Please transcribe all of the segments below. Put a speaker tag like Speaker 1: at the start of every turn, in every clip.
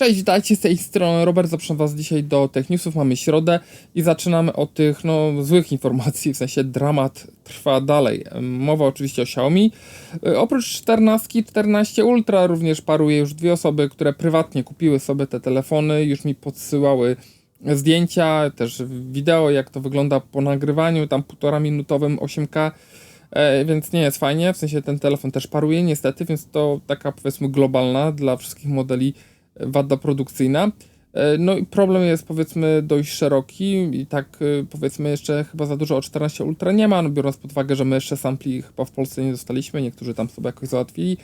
Speaker 1: Cześć, witajcie z tej strony Robert, zapraszam was dzisiaj do Tech Newsów, mamy środę i zaczynamy od tych no, złych informacji, w sensie dramat trwa dalej. Mowa oczywiście o Xiaomi. E, Oprócz 14, 14 Ultra również paruje już dwie osoby, które prywatnie kupiły sobie te telefony, już mi podsyłały zdjęcia, też wideo, jak to wygląda po nagrywaniu, tam półtora minutowym 8K. E, więc nie jest fajnie, w sensie ten telefon też paruje niestety, więc to taka powiedzmy globalna dla wszystkich modeli wada produkcyjna. E, No i problem jest powiedzmy dość szeroki i tak e, powiedzmy jeszcze chyba za dużo o 14 Ultra nie ma, no biorąc pod uwagę, że my jeszcze sampli chyba w Polsce nie dostaliśmy, niektórzy tam sobie jakoś załatwili,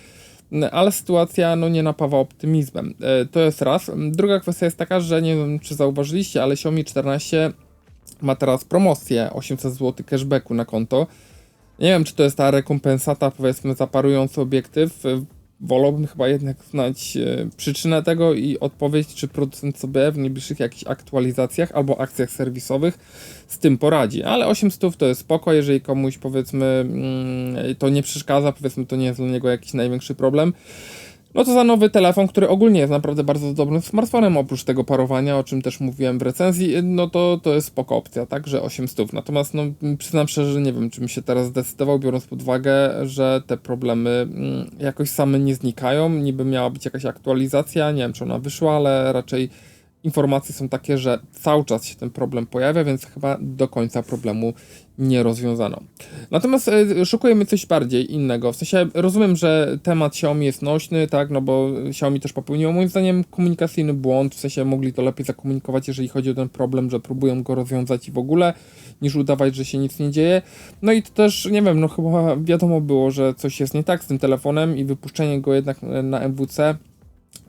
Speaker 1: No, ale sytuacja no nie napawa optymizmem. E, To jest raz. Druga kwestia jest taka, że nie wiem czy zauważyliście, ale Xiaomi 14 ma teraz promocję 800 zł cashbacku na konto. Nie wiem, czy to jest ta rekompensata, powiedzmy, za parujący obiektyw. Wolałbym chyba jednak znać e, przyczynę tego i odpowiedź, czy producent sobie w najbliższych jakichś aktualizacjach albo akcjach serwisowych z tym poradzi. Ale 800 to jest spoko, jeżeli komuś powiedzmy mm, to nie przeszkadza, powiedzmy to nie jest dla niego jakiś największy problem. No to za nowy telefon, który ogólnie jest naprawdę bardzo dobrym smartfonem, oprócz tego parowania, o czym też mówiłem w recenzji, no to, to jest spoko opcja, także 800. Natomiast no, przyznam szczerze, że nie wiem, czy mi się teraz zdecydował, biorąc pod uwagę, że te problemy mm, jakoś same nie znikają. Niby miała być jakaś aktualizacja, nie wiem, czy ona wyszła, ale raczej informacje są takie, że cały czas się ten problem pojawia, więc chyba do końca problemu nie rozwiązano. Natomiast e, szukujemy coś bardziej innego. W sensie rozumiem, że temat Xiaomi jest nośny, tak, no bo Xiaomi też popełniło moim zdaniem komunikacyjny błąd, w sensie mogli to lepiej zakomunikować, jeżeli chodzi o ten problem, że próbują go rozwiązać i w ogóle, niż udawać, że się nic nie dzieje. No i to też, nie wiem, no chyba wiadomo było, że coś jest nie tak z tym telefonem i wypuszczenie go jednak na MWC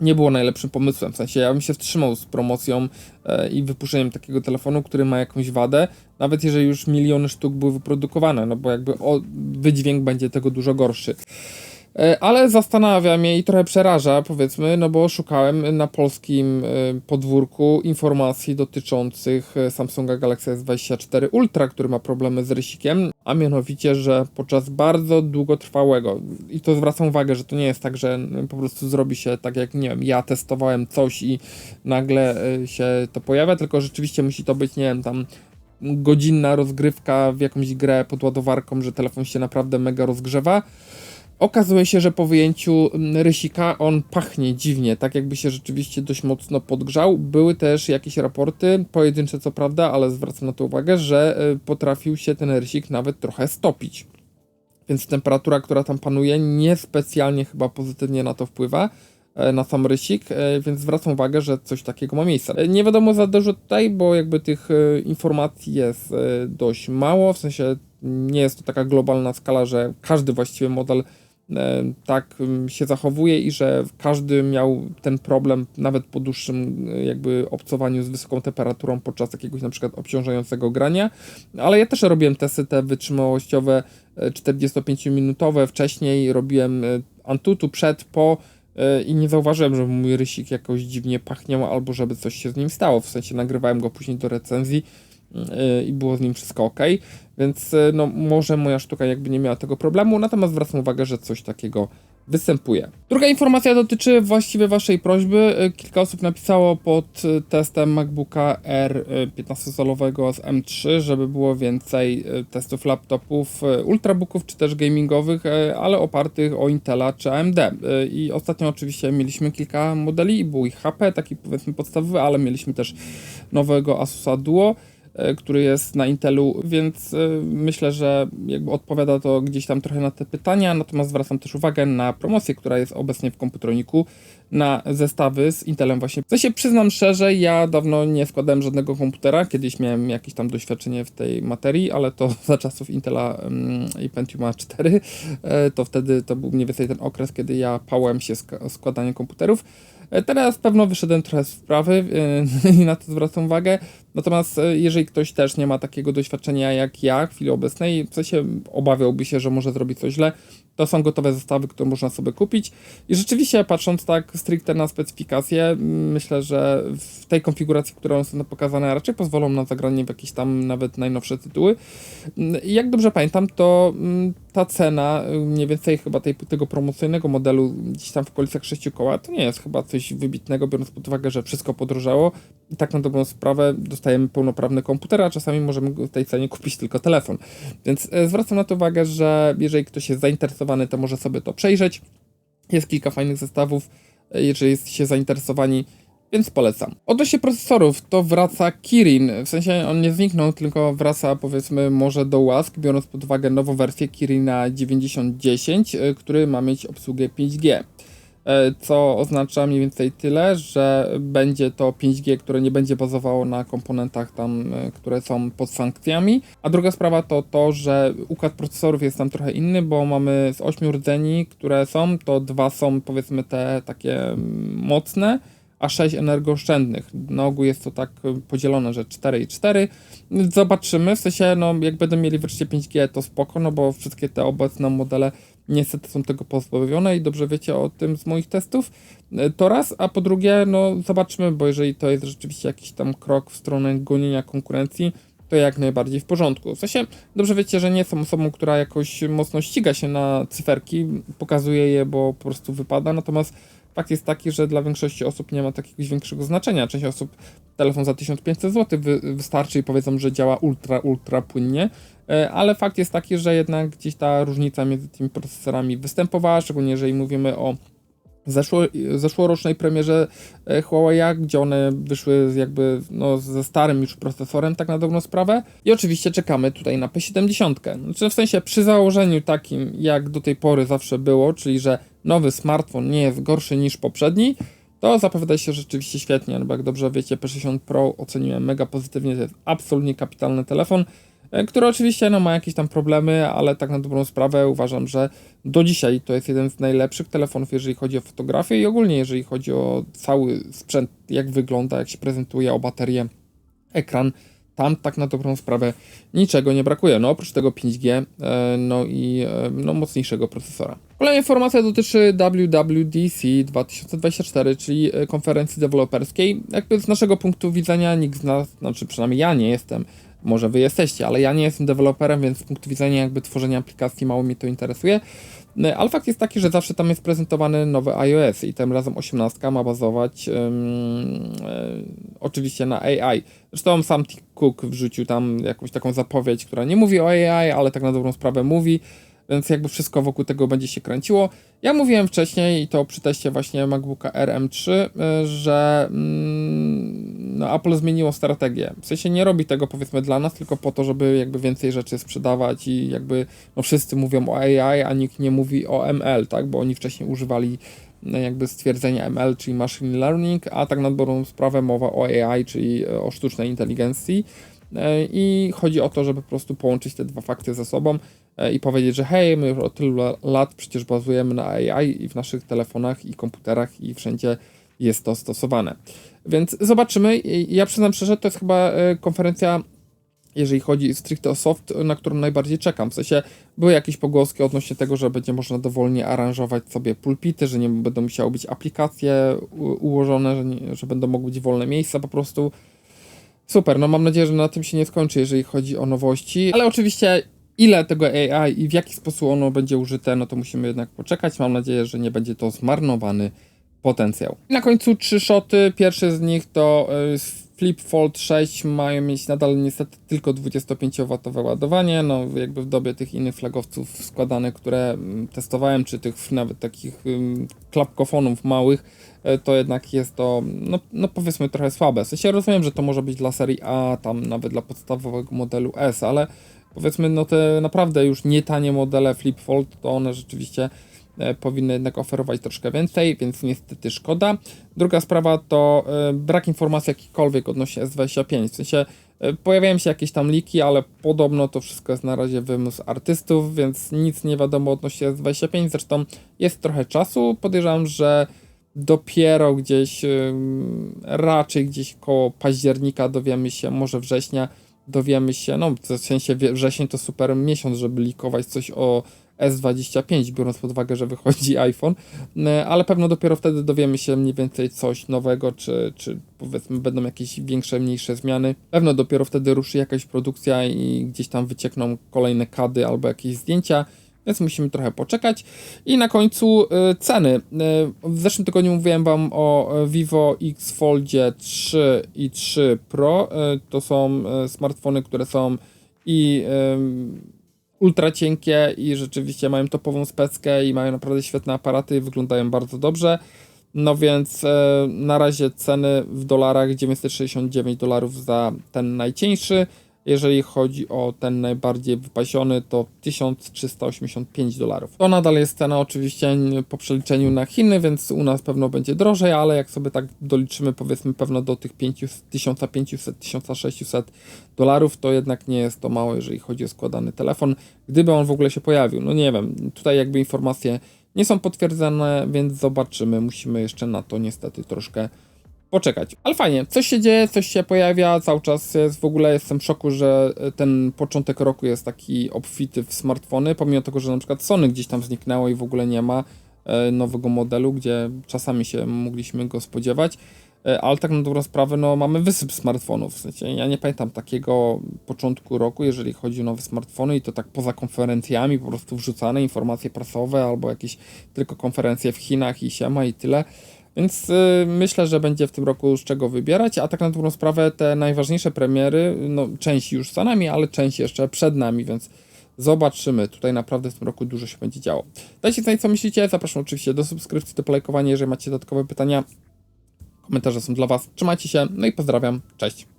Speaker 1: nie było najlepszym pomysłem. W sensie ja bym się wstrzymał z promocją e, i wypuszczeniem takiego telefonu, który ma jakąś wadę, nawet jeżeli już miliony sztuk były wyprodukowane, no bo jakby wydźwięk będzie tego dużo gorszy. E, Ale zastanawia mnie i trochę przeraża, powiedzmy, no bo szukałem na polskim e, podwórku informacji dotyczących e, Samsunga Galaxy S24 Ultra, który ma problemy z rysikiem, a mianowicie, że podczas bardzo długotrwałego, i to zwracam uwagę, że to nie jest tak, że po prostu zrobi się tak jak, nie wiem, ja testowałem coś i nagle się to pojawia, tylko rzeczywiście musi to być, nie wiem, tam godzinna rozgrywka w jakąś grę pod ładowarką, że telefon się naprawdę mega rozgrzewa. Okazuje się, że po wyjęciu mm, rysika on pachnie dziwnie, tak jakby się rzeczywiście dość mocno podgrzał. Były też jakieś raporty, pojedyncze co prawda, ale zwracam na to uwagę, że y, potrafił się ten rysik nawet trochę stopić. Więc temperatura, która tam panuje, niespecjalnie chyba pozytywnie na to wpływa e, na sam rysik, e, więc zwracam uwagę, że coś takiego ma miejsce. E, Nie wiadomo za dużo tutaj, bo jakby tych e, informacji jest e, dość mało, w sensie nie jest to taka globalna skala, że każdy właściwie model e, tak mm, się zachowuje i że każdy miał ten problem nawet po dłuższym e, jakby obcowaniu z wysoką temperaturą podczas jakiegoś na przykład obciążającego grania, ale ja też robiłem testy te wytrzymałościowe e, 45-minutowe, wcześniej robiłem e, Antutu przed, po e, i nie zauważyłem, żeby mój rysik jakoś dziwnie pachniał albo żeby coś się z nim stało, w sensie nagrywałem go później do recenzji. e, i było z nim wszystko ok, więc e, no może moja sztuka jakby nie miała tego problemu, natomiast zwracam uwagę, że coś takiego występuje. Druga informacja dotyczy właściwie waszej prośby. E, Kilka osób napisało pod testem MacBooka R e, 15-calowego z M3, żeby było więcej testów laptopów, ultrabooków czy też gamingowych, ale opartych o Intela czy AMD. I ostatnio oczywiście mieliśmy kilka modeli był ich HP, taki powiedzmy podstawowy, ale mieliśmy też nowego Asusa Duo który jest na Intelu, więc e, myślę, że jakby odpowiada to gdzieś tam trochę na te pytania, natomiast zwracam też uwagę na promocję, która jest obecnie w komputroniku, na zestawy z Intelem właśnie. W sensie przyznam szczerze, ja dawno nie składałem żadnego komputera, kiedyś miałem jakieś tam doświadczenie w tej materii, ale to za czasów Intela mm, i Pentiuma 4, e, to wtedy to był mniej więcej ten okres, kiedy ja pałem się sk- składanie komputerów. E, Teraz pewno wyszedłem trochę z wprawy e, i na to zwracam uwagę. Natomiast e, jeżeli ktoś też nie ma takiego doświadczenia jak ja w chwili obecnej, w sensie obawiałby się, że może zrobić coś źle, to są gotowe zestawy, które można sobie kupić. I rzeczywiście, patrząc tak stricte na specyfikacje, myślę, że w tej konfiguracji, którą są pokazane, raczej pozwolą na zagranie w jakieś tam nawet najnowsze tytuły. I jak dobrze pamiętam, to ta cena, mniej więcej chyba tej, tego promocyjnego modelu, gdzieś tam w okolicach 6 koła, to nie jest chyba coś wybitnego, biorąc pod uwagę, że wszystko podrożało. I tak na dobrą sprawę dostajemy pełnoprawny komputer, a czasami możemy w tej cenie kupić tylko telefon. Więc e, zwracam na to uwagę, że jeżeli ktoś jest zainteresowany, to może sobie to przejrzeć. Jest kilka fajnych zestawów, e, jeżeli jesteście zainteresowani, więc polecam. Odnośnie procesorów, to wraca Kirin, w sensie on nie zniknął, tylko wraca powiedzmy może do łask, biorąc pod uwagę nową wersję Kirina 9010, e, który ma mieć obsługę 5G. E, co oznacza mniej więcej tyle, że będzie to 5G, które nie będzie bazowało na komponentach tam, e, które są pod sankcjami. A druga sprawa to to, że układ procesorów jest tam trochę inny, bo mamy z 8 rdzeni, które są, to dwa są powiedzmy te takie mm, mocne, a 6 energooszczędnych. Na ogół jest to tak podzielone, że 4 i 4. Zobaczymy, w sensie, no jak będą mieli wreszcie 5G, to spoko, no bo wszystkie te obecne modele niestety są tego pozbawione i dobrze wiecie o tym z moich testów. E, to raz, a po drugie, no zobaczmy, bo jeżeli to jest rzeczywiście jakiś tam krok w stronę gonienia konkurencji, to jak najbardziej w porządku. W sensie, dobrze wiecie, że nie jestem osobą, która jakoś mocno ściga się na cyferki, pokazuje je, bo po prostu wypada, natomiast fakt jest taki, że dla większości osób nie ma takiego większego znaczenia. Część osób telefon za 1500 zł wy, wystarczy i powiedzą, że działa ultra, ultra płynnie, e, ale fakt jest taki, że jednak gdzieś ta różnica między tymi procesorami występowała, szczególnie jeżeli mówimy o zeszło, zeszłorocznej premierze e, Huawei, gdzie one wyszły jakby no, ze starym już procesorem, tak na dobrą sprawę. I oczywiście czekamy tutaj na P70. Znaczy w sensie przy założeniu takim, jak do tej pory zawsze było, czyli że nowy smartfon nie jest gorszy niż poprzedni, to zapowiada się rzeczywiście świetnie, no bo jak dobrze wiecie, P60 Pro oceniłem mega pozytywnie, to jest absolutnie kapitalny telefon. E, który oczywiście no, ma jakieś tam problemy, ale tak na dobrą sprawę uważam, że do dzisiaj to jest jeden z najlepszych telefonów, jeżeli chodzi o fotografię i ogólnie jeżeli chodzi o cały sprzęt, jak wygląda, jak się prezentuje, o baterię, ekran. Tam tak na dobrą sprawę niczego nie brakuje. No oprócz tego 5G, e, no i e, no, mocniejszego procesora. Kolejna informacja dotyczy WWDC 2024, czyli konferencji deweloperskiej. Jakby z naszego punktu widzenia nikt z nas, znaczy przynajmniej ja nie jestem może wy jesteście, ale ja nie jestem deweloperem, więc z punktu widzenia jakby tworzenia aplikacji mało mnie to interesuje. E, ale fakt jest taki, że zawsze tam jest prezentowany nowy iOS i tym razem 18 ma bazować um, e, oczywiście na AI. Zresztą sam Tim Cook wrzucił tam jakąś taką zapowiedź, która nie mówi o AI, ale tak na dobrą sprawę mówi więc jakby wszystko wokół tego będzie się kręciło. Ja mówiłem wcześniej i to przy teście właśnie MacBooka RM3, y, że mm, no Apple zmieniło strategię. W sensie nie robi tego powiedzmy dla nas, tylko po to, żeby jakby więcej rzeczy sprzedawać i jakby no wszyscy mówią o AI, a nikt nie mówi o ML, tak, bo oni wcześniej używali no, jakby stwierdzenia ML, czyli Machine Learning, a tak na dobrą sprawę mowa o AI, czyli o sztucznej inteligencji. E, I chodzi o to, żeby po prostu połączyć te dwa fakty ze sobą e, i powiedzieć, że hej, my już od tylu lat przecież bazujemy na AI i w naszych telefonach i komputerach i wszędzie jest to stosowane. Więc zobaczymy. Ja przyznam szczerze, to jest chyba e, konferencja, jeżeli chodzi stricte o soft, na którą najbardziej czekam. W sensie były jakieś pogłoski odnośnie tego, że będzie można dowolnie aranżować sobie pulpity, że nie będą musiały być aplikacje ułożone, że, nie, że będą mogły być wolne miejsca po prostu. Super, no mam nadzieję, że na tym się nie skończy, jeżeli chodzi o nowości, ale oczywiście ile tego AI i w jaki sposób ono będzie użyte, no to musimy jednak poczekać. Mam nadzieję, że nie będzie to zmarnowany potencjał. Na końcu trzy shoty. Pierwszy z nich to y, Flip Fold 6 mają mieć nadal niestety tylko 25W ładowanie, no jakby w dobie tych innych flagowców składanych, które mm, testowałem, czy tych nawet takich klapkofonów małych, e, to jednak jest to, no, no powiedzmy trochę słabe. W sensie rozumiem, że to może być dla serii A, tam nawet dla podstawowego modelu S, ale powiedzmy no te naprawdę już nie tanie modele Flip Fold, to one rzeczywiście E, powinny jednak oferować troszkę więcej, więc niestety szkoda. Druga sprawa to e, brak informacji jakichkolwiek odnośnie S25, w sensie e, pojawiają się jakieś tam liki, ale podobno to wszystko jest na razie wymysł artystów, więc nic nie wiadomo odnośnie S25, zresztą jest trochę czasu, podejrzewam, że dopiero gdzieś, raczej gdzieś koło października dowiemy się, może września, dowiemy się, no w sensie wrzesień to super miesiąc, żeby likować coś o S25, biorąc pod uwagę, że wychodzi iPhone, E, ale pewno dopiero wtedy dowiemy się mniej więcej coś nowego, czy, czy powiedzmy będą jakieś większe, mniejsze zmiany. Pewno dopiero wtedy ruszy jakaś produkcja i gdzieś tam wyciekną kolejne kady albo jakieś zdjęcia, więc musimy trochę poczekać. I na końcu y, ceny. Y, w zeszłym tygodniu mówiłem Wam o y, Vivo X Foldzie 3 i 3 Pro. To są smartfony, które są i ultra cienkie i rzeczywiście mają topową speckę i mają naprawdę świetne aparaty i wyglądają bardzo dobrze. No więc na razie ceny w dolarach 969 dolarów za ten najcieńszy. Jeżeli chodzi o ten najbardziej wypasiony, to 1385 dolarów. To nadal jest cena oczywiście po przeliczeniu na Chiny, więc u nas pewno będzie drożej, ale jak sobie tak doliczymy powiedzmy pewno do tych 1500-1600 dolarów, to jednak nie jest to mało, jeżeli chodzi o składany telefon. Gdyby on w ogóle się pojawił, no nie wiem, tutaj jakby informacje nie są potwierdzone, więc zobaczymy. Musimy jeszcze na to niestety troszkę poczekać. Ale fajnie, coś się dzieje, coś się pojawia, cały czas jest, w ogóle jestem w szoku, że ten początek roku jest taki obfity w smartfony, pomimo tego, że na przykład Sony gdzieś tam zniknęło i w ogóle nie ma e, nowego modelu, gdzie czasami się mogliśmy go spodziewać. E, Ale tak na dobrą sprawę, no mamy wysyp smartfonów. W sensie, ja nie pamiętam takiego początku roku, jeżeli chodzi o nowe smartfony i to tak poza konferencjami po prostu wrzucane informacje prasowe albo jakieś tylko konferencje w Chinach i siema i tyle. Więc y, myślę, że będzie w tym roku z czego wybierać, a tak na dobrą sprawę te najważniejsze premiery, no część już za nami, ale część jeszcze przed nami, więc zobaczymy. Tutaj naprawdę w tym roku dużo się będzie działo. Dajcie znać, co myślicie. Zapraszam oczywiście do subskrypcji, do polajkowania, jeżeli macie dodatkowe pytania. Komentarze są dla Was. Trzymajcie się, no i pozdrawiam. Cześć.